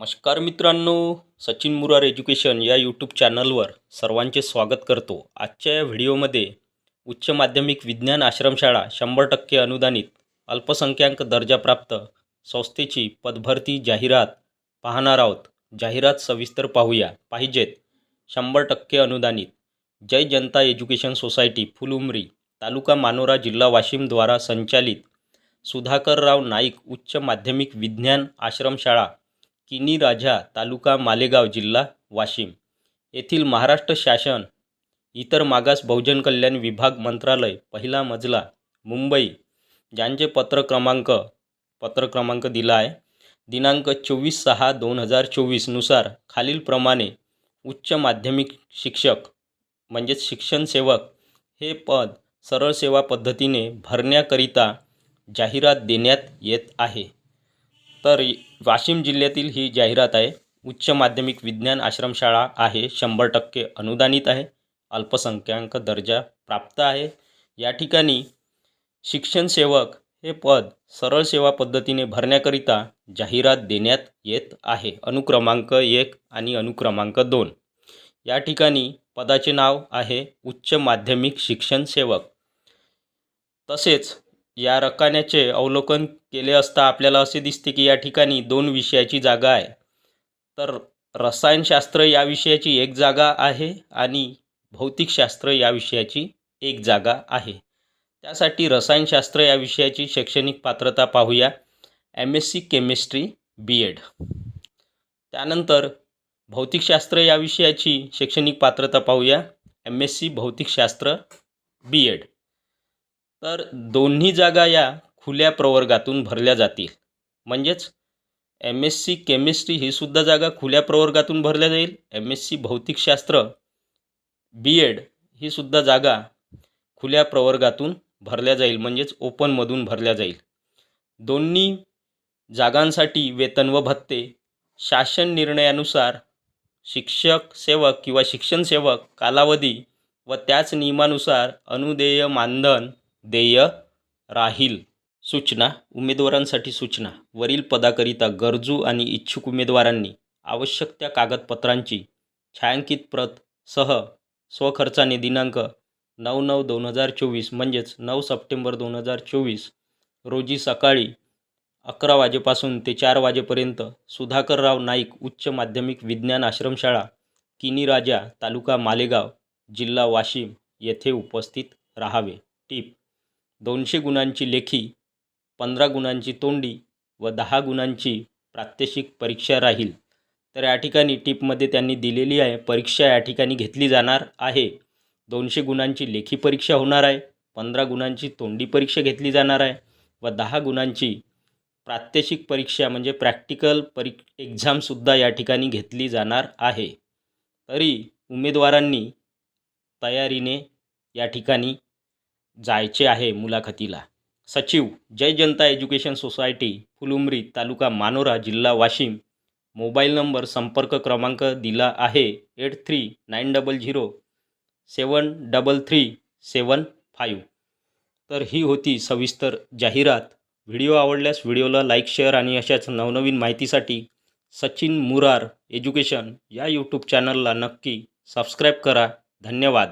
नमस्कार मित्रांनो सचिन मुरार एज्युकेशन या यूट्यूब चॅनलवर सर्वांचे स्वागत करतो. आजच्या या व्हिडिओमध्ये उच्च माध्यमिक विज्ञान आश्रमशाळा शंभर टक्के अनुदानित अल्पसंख्याक दर्जाप्राप्त संस्थेची पदभरती जाहिरात पाहणार आहोत. जाहिरात सविस्तर पाहूया. पाहिजेत शंभर टक्के अनुदानित जय जनता एज्युकेशन सोसायटी फुलुमरी तालुका मानोरा जिल्हा वाशिमद्वारा संचालित सुधाकरराव नाईक उच्च माध्यमिक विज्ञान आश्रमशाळा किनी राजा तालुका मालेगाव जिल्हा वाशिम येथील महाराष्ट्र शासन इतर मागास बहुजन कल्याण विभाग मंत्रालय पहिला मजला मुंबई ज्यांचे पत्र क्रमांक पत्र क्रमांक दिला आहे. दिनांक चोवीस सहा दोन हजार चोवीसनुसार खालीलप्रमाणे उच्च माध्यमिक शिक्षक म्हणजेच शिक्षण सेवक हे पद सरळ सेवा पद्धतीने भरण्याकरिता जाहिरात देण्यात येत आहे. तर वाशिम जिल्ह्यातील ही जाहिरात आहे. उच्च माध्यमिक विज्ञान आश्रमशाळा आहे. शंभर टक्के अनुदानित आहे. अल्पसंख्याक दर्जा प्राप्त आहे. या ठिकाणी शिक्षण सेवक हे पद सरळ सेवा पद्धतीने भरण्याकरिता जाहिरात देण्यात येत आहे. अनुक्रमांक एक आणि अनुक्रमांक दोन. या ठिकाणी पदाचे नाव आहे. उच्च माध्यमिक शिक्षण सेवक. तसेच या रकान्याचे अवलोकन केले असता आपल्याला असे दिसते की या ठिकाणी दोन विषयाची जागा आहे. तर रसायनशास्त्र या विषयाची एक जागा आहे आणि भौतिकशास्त्र या विषयाची एक जागा आहे. त्यासाठी रसायनशास्त्र या विषयाची शैक्षणिक पात्रता पाहूया. M S C chemistry B Ed त्यानंतर भौतिकशास्त्र या विषयाची शैक्षणिक पात्रता पाहूया. एम एस सी भौतिकशास्त्र बी एड तर दोन्ही जागा या खुल्या प्रवर्गातून भरल्या जातील. म्हणजेच एम एस सी केमिस्ट्री ही सुद्धा जागा खुल्या प्रवर्गातून भरल्या जाईल. एम एस सी भौतिकशास्त्र बी एड ही सुद्धा जागा खुल्या प्रवर्गातून भरल्या जाईल. म्हणजेच ओपनमधून भरल्या जाईल. दोन्ही जागांसाठी वेतन व भत्ते शासन निर्णयानुसार शिक्षक सेवक किंवा शिक्षण सेवक कालावधी व त्याच नियमानुसार अनुदेय मानधन देय राहील. सूचना उमेदवारांसाठी सूचना. वरील पदाकरिता गरजू आणि इच्छुक उमेदवारांनी आवश्यक त्या कागदपत्रांची छायांकित प्रत सह स्वखर्चाने दिनांक नऊ नऊ दोन हजार चोवीस म्हणजेच नऊ सप्टेंबर दोन हजार चोवीस रोजी सकाळी अकरा वाजेपासून ते चार वाजेपर्यंत सुधाकरराव नाईक उच्च माध्यमिक विज्ञान आश्रमशाळा किनी राजा तालुका मालेगाव जिल्हा वाशिम येथे उपस्थित राहावे. टीप दोनशे गुणांची लेखी पंधरा गुणांची तोंडी व दहा गुणांची प्रात्यक्षिक परीक्षा राहील. तर या ठिकाणी टिपमध्ये त्यांनी दिलेली आहे परीक्षा या ठिकाणी घेतली जाणार आहे. दोनशे गुणांची लेखी परीक्षा होणार आहे पंधरा गुणांची तोंडी परीक्षा घेतली जाणार आहे व दहा गुणांची प्रात्यक्षिक परीक्षा म्हणजे प्रॅक्टिकल परी एक्झामसुद्धा या ठिकाणी घेतली जाणार आहे. तरी उमेदवारांनी तयारीने या ठिकाणी जायचे आहे मुलाखतीला. सचिव जय जनता एज्युकेशन सोसायटी फुलुमरी तालुका मानोरा जिल्हा वाशिम. मोबाईल नंबर संपर्क क्रमांक दिला आहे eight three nine double zero seven double three seven five. तर ही होती सविस्तर जाहिरात. व्हिडिओ आवडल्यास व्हिडिओला लाईक शेअर आणि अशाच नवनवीन माहितीसाठी सचिन मुरार एज्युकेशन या यूट्यूब चॅनलला नक्की सबस्क्राईब करा. धन्यवाद.